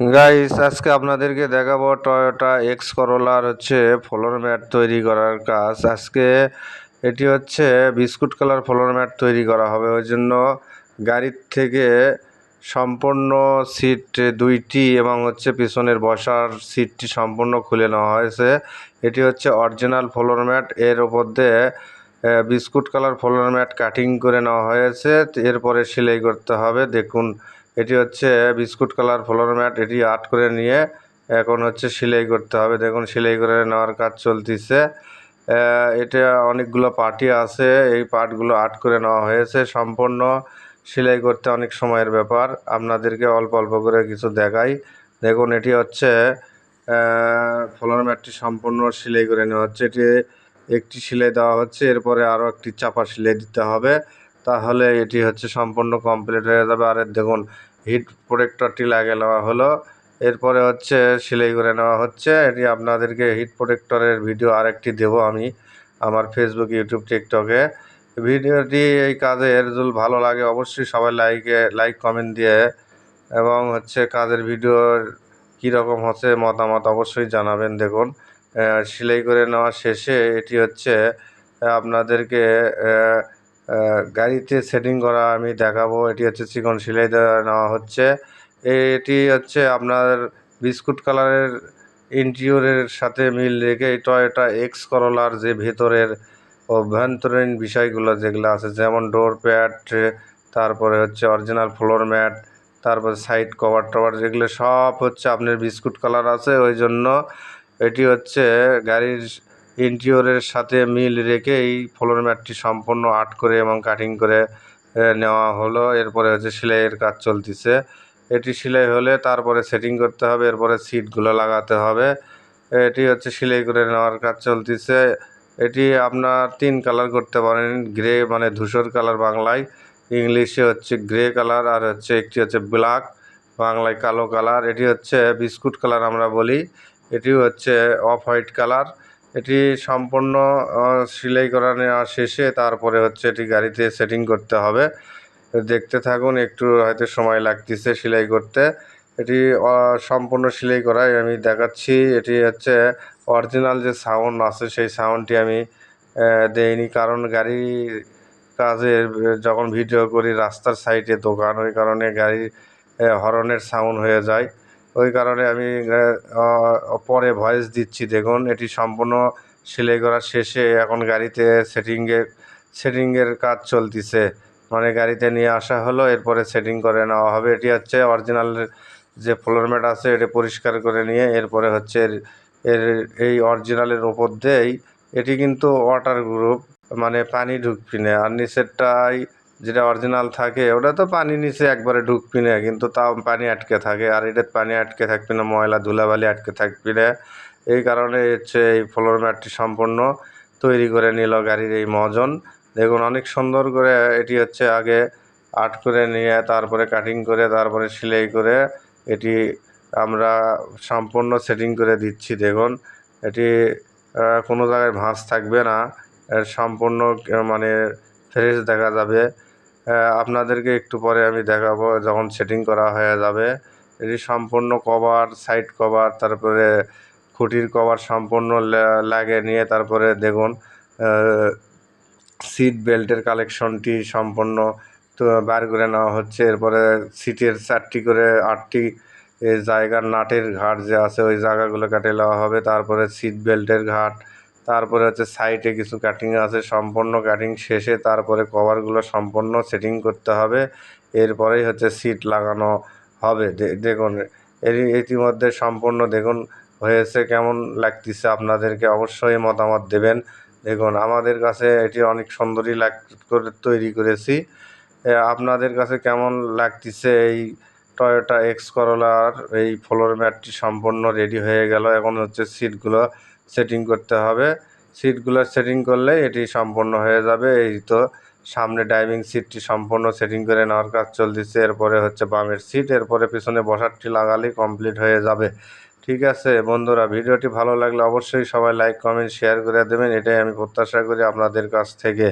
Guys আজকে আপনাদেরকে দেখাবো টয়োটা এক্স করোলার হচ্ছে ফ্লোর ম্যাট তৈরি করার কাজ। আজকে এটি হচ্ছে বিস্কুট কালার ফ্লোর ম্যাট তৈরি করা হবে। ওই জন্য গাড়ির থেকে সম্পূর্ণ সিট দুইটি এবং হচ্ছে পিছনের বসার সিটটি সম্পূর্ণ খুলে নেওয়া হয়েছে। এটি হচ্ছে অরিজিনাল ফ্লোর ম্যাট এর ওপর দিয়ে biscuit colour floor mat cutting করে নেওয়া হয়েছে। এরপরে সেলাই করতে হবে। দেখুন এটি হচ্ছে বিস্কুট কালার ফ্লোর ম্যাট। এটি আর্ট করে নিয়ে এখন হচ্ছে সেলাই করতে হবে। দেখুন, সেলাই করে নেওয়ার কাজ চলতিছে। এটা অনেকগুলো পার্টি আছে। এই পার্টগুলো আর্ট করে নেওয়া হয়েছে। সম্পূর্ণ সেলাই করতে অনেক সময়ের ব্যাপার। আপনাদেরকে অল্প অল্প করে কিছু দেখাই। দেখুন, এটি হচ্ছে ফ্লোর ম্যাটটি সম্পূর্ণ সেলাই করে নেওয়া হচ্ছে। এটি একটি সেলাই দেওয়া হচ্ছে। এরপরে আরও একটি চাপা সেলাই দিতে হবে। তাহলে এটি হচ্ছে সম্পূর্ণ কমপ্লিট হয়ে যাবে। আর দেখুন হিট প্রোটেক্টরটি লাগিয়ে নেওয়া হলো। এরপরে হচ্ছে সেলাই করে নেওয়া হচ্ছে। এটি আপনাদেরকে হিট প্রোটেক্টরের ভিডিও আরেকটি দেবো আমি আমার ফেসবুক ইউটিউব টিকটকে ভিডিওটি এই কাজের যদি ভালো লাগে অবশ্যই সবাই লাইকে লাইক কমেন্ট দিয়ে এবং হচ্ছে কাজের ভিডিওর কীরকম হচ্ছে মতামত অবশ্যই জানাবেন। দেখুন সেলাই করে নেওয়া শেষে এটি হচ্ছে আপনাদেরকে গাড়িতে সেটিং করা, আমি দেখাবো। এটি হচ্ছে চিকন সেলাই দেওয়া, নেওয়া হচ্ছে। এটি হচ্ছে আপনার বিস্কুট কালারের ইন্টিরিয়রের সাথে মিল রেখে টয়োটা এক্স করলার যে ভেতরের অভ্যন্তরীণ বিষয়গুলো যেগুলো আছে, যেমন ডোর প্যাড তারপরে হচ্ছে অরিজিনাল ফ্লোর ম্যাট তারপরে সাইড কভার টভার, যেগুলো সব হচ্ছে আপনার বিস্কুট কালার আছে। ওই জন্য এটি হচ্ছে গাড়ির ইন্টিরিয়রের সাথে মিল রেখে এই ফ্লোর ম্যাটটি সম্পূর্ণ আর্ট করে এবং কাটিং করে নেওয়া হলো। এরপরে হচ্ছে সেলাইয়ের কাজ চলতিছে। এটি সেলাই হলে তারপরে সেটিং করতে হবে, এরপরে সিটগুলো লাগাতে হবে। এটি হচ্ছে সেলাই করে নেওয়ার কাজ চলতিছে। এটি আপনার তিন কালার করতে পারেন, গ্রে মানে ধূসর কালার বাংলায়, ইংলিশে হচ্ছে গ্রে কালার আর হচ্ছে একটি হচ্ছে ব্ল্যাক, বাংলায় কালো কালার। এটি হচ্ছে বিস্কুট কালার আমরা বলি। এটি হচ্ছে অফ হোয়াইট কালার। এটি সম্পূর্ণ সেলাই করা নেওয়া শেষে তারপরে হচ্ছে এটি গাড়িতে সেটিং করতে হবে। দেখতে থাকুন, একটু হয়তো সময় লাগতেছে সেলাই করতে। এটি সম্পূর্ণ সেলাই করাই আমি দেখাচ্ছি। এটি হচ্ছে অরিজিনাল যে সাউন্ড আছে, সেই সাউন্ডটি আমি দেইনি। কারণ গাড়ি কাজের যখন ভিডিও করি, রাস্তার সাইডে দোকান ওই কারণে গাড়ির হরনের সাউন্ড হয়ে যায়। ওই কারণে আমি পরে ভয়েস দিচ্ছি। দেখুন, এটি সম্পূর্ণ সেলাই করা শেষে এখন গাড়িতে সেটিংয়ের সেটিংয়ের কাজ চলতিছে। মানে গাড়িতে নিয়ে আসা হলো, এরপরে সেটিং করে নেওয়া হবে। এটি হচ্ছে অরিজিনাল যে ফ্লোর ম্যাট আছে, এটি পরিষ্কার করে নিয়ে এরপরে হচ্ছে এর- এই অরিজিনালের ওপর দিয়েই, এটি কিন্তু ওয়াটার গ্রুপ মানে পানি ঢুকবি না। আর নিচেরটাই যেটা অরিজিনাল থাকে, ওটা তো পানি নিচে একবারে ঢুকবি না, কিন্তু তাও পানি আটকে থাকে। আর এটা পানি আটকে থাকবে না, ময়লা ধুলাবালি আটকে থাকবি না। এই কারণে হচ্ছে এই ফ্লোর ম্যাটটি সম্পূর্ণ তৈরি করে নিল গাড়ির এই মজন দেখুন, অনেক সুন্দর করে এটি হচ্ছে আগে আর্ট করে নিয়ে, তারপরে কাটিং করে, তারপরে সেলাই করে এটি আমরা সম্পূর্ণ সেটিং করে দিচ্ছি। দেখুন, এটি কোনো জায়গায় ভাঁজ থাকবে না। সম্পূর্ণ মানে ফ্রেশ দেখা যাবে। আপনাদেরকে একটু পরে আমি দেখাবো যখন সেটিং করা হয়ে যাবে। এটি সম্পূর্ণ কভার সাইড কভার তারপরে খুঁটির কভার সম্পূর্ণ লা- লাগিয়ে নিয়ে তারপরে দেখুন সিট বেল্টের কালেকশনটি সম্পূর্ণ বার করে নেওয়া হচ্ছে। এরপরে সিটের চারটি করে, আটটি জায়গার নাটের ঘাট যে আছে, ওই জায়গাগুলো কেটে নেওয়া হবে। তারপরে সিট বেল্টের ঘাট তারপরে হচ্ছে সাইডে কিছু কাটিং আছে, সম্পূর্ণ কাটিং শেষে তারপরে কভারগুলো সম্পূর্ণ সেটিং করতে হবে। এরপরেই হচ্ছে সিট লাগানো হবে। দেখুন, এর, ইতিমধ্যে সম্পূর্ণ দেখুন হয়েছে, কেমন লাগতেছে আপনাদেরকে অবশ্যই মতামত দেবেন। দেখুন, আমাদের কাছে এটি অনেক সুন্দরই লাগ, করে তৈরি করেছি। আপনাদের কাছে কেমন লাগতেছে এই টয়োটা এক্স করলার এই ফ্লোর ম্যাটটি সম্পূর্ণ রেডি হয়ে গেল। এখন হচ্ছে সিটগুলো সেটিং করতে হবে। সিটগুলো সেটিং করলে এটি সম্পূর্ণ হয়ে যাবে। এই তো সামনে ড্রাইভিং সিটটি সম্পূর্ণ সেটিং করে নেওয়ার কাজ চলতেছে। এরপরে হচ্ছে বামের সিট এরপরে পিছনে বসারটি লাগালেই কমপ্লিট হয়ে যাবে। ঠিক আছে বন্ধুরা, ভিডিওটি ভালো লাগলে অবশ্যই সবাই লাইক কমেন্ট শেয়ার করে দেবেন। এটাই আমি প্রত্যাশা করি আপনাদের কাছ থেকে।